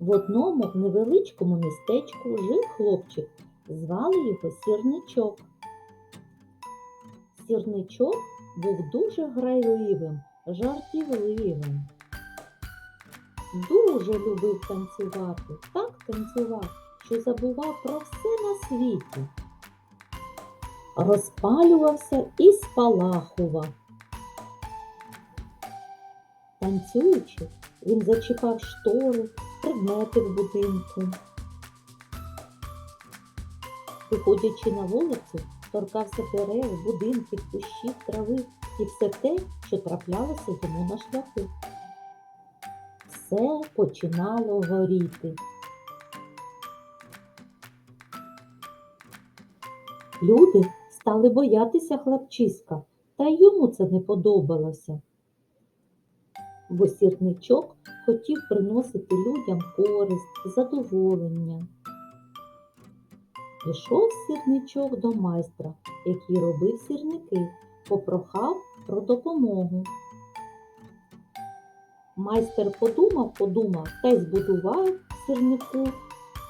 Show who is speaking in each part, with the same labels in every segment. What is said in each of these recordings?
Speaker 1: В одному невеличкому містечку жив хлопчик, звали його Сірничок. Сірничок був дуже грайливим, жартівливим. Дуже любив танцювати, так танцював, що забував про все на світі. Розпалювався і спалахував. Танцюючи, він зачіпав штори, предмети в будинку. Виходячи на вулицю, торкався дерев, будинків, кущів, трави і все те, що траплялося йому на шляху. Все починало горіти. Люди стали боятися хлопчиська, та й йому це не подобалося. Бо сірничок хотів приносити людям користь, задоволення. Пішов сірничок до майстра, який робив сірники, попрохав про допомогу. Майстер подумав, подумав та й збудував сірнику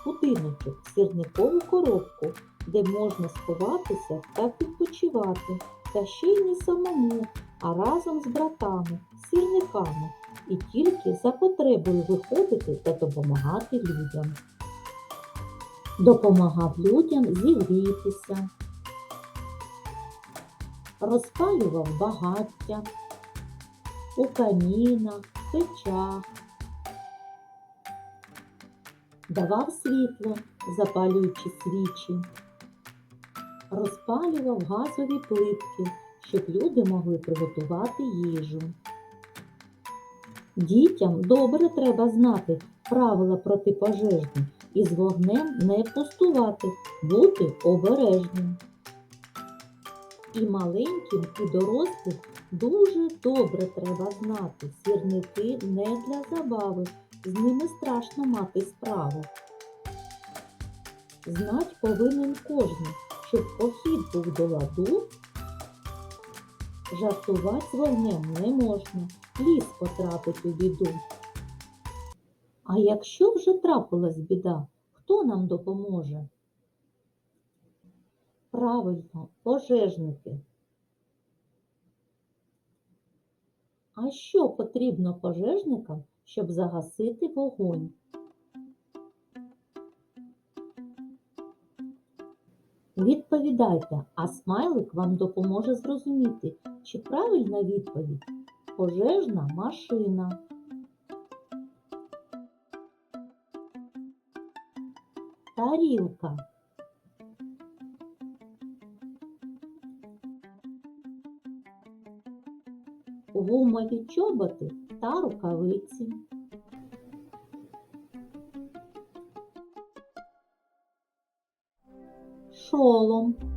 Speaker 1: будиночок, сірникову коробку, де можна сховатися та відпочивати, та ще й не самому, а разом з братами, сірниками, і тільки за потребою виходити та допомагати людям. Допомагав людям зігрітися, розпалював багаття. У камінах, печах, давав світло, запалюючи свічі, розпалював газові плитки, щоб люди могли приготувати їжу. Дітям добре треба знати правила протипожежні і з вогнем не пустувати, бути обережним. І маленьким, і дорослим дуже добре треба знати. Сірники не для забави, з ними страшно мати справу. Знать повинен кожен, щоб похід був до ладу. Жартувати з вогнем не можна, ліс потрапить у біду. А якщо вже трапилась біда, хто нам допоможе? Правильно, пожежники. А що потрібно пожежникам, щоб загасити вогонь? Відповідайте, а смайлик вам допоможе зрозуміти, чи правильна відповідь пожежна машина. Тарілка. Гумові чоботи та рукавиці. Шолом.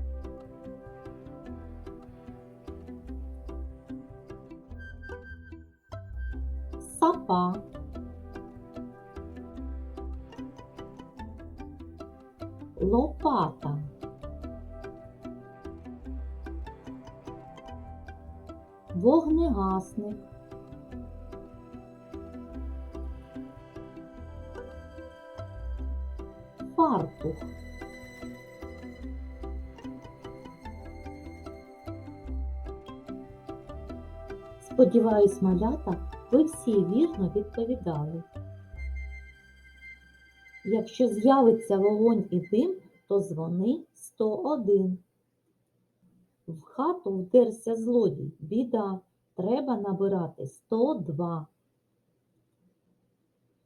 Speaker 1: Сапа. Лопата. Вогнегасник. Фартух. Сподіваюсь, малята, ви всі вірно відповідали. Якщо з'явиться вогонь і дим, то дзвони 101. В хату вдерся злодій, біда, треба набирати 102.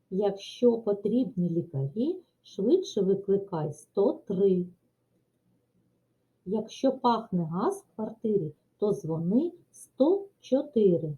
Speaker 1: Якщо потрібні лікарі, швидше викликай 103. Якщо пахне газ в квартирі, то дзвони 104.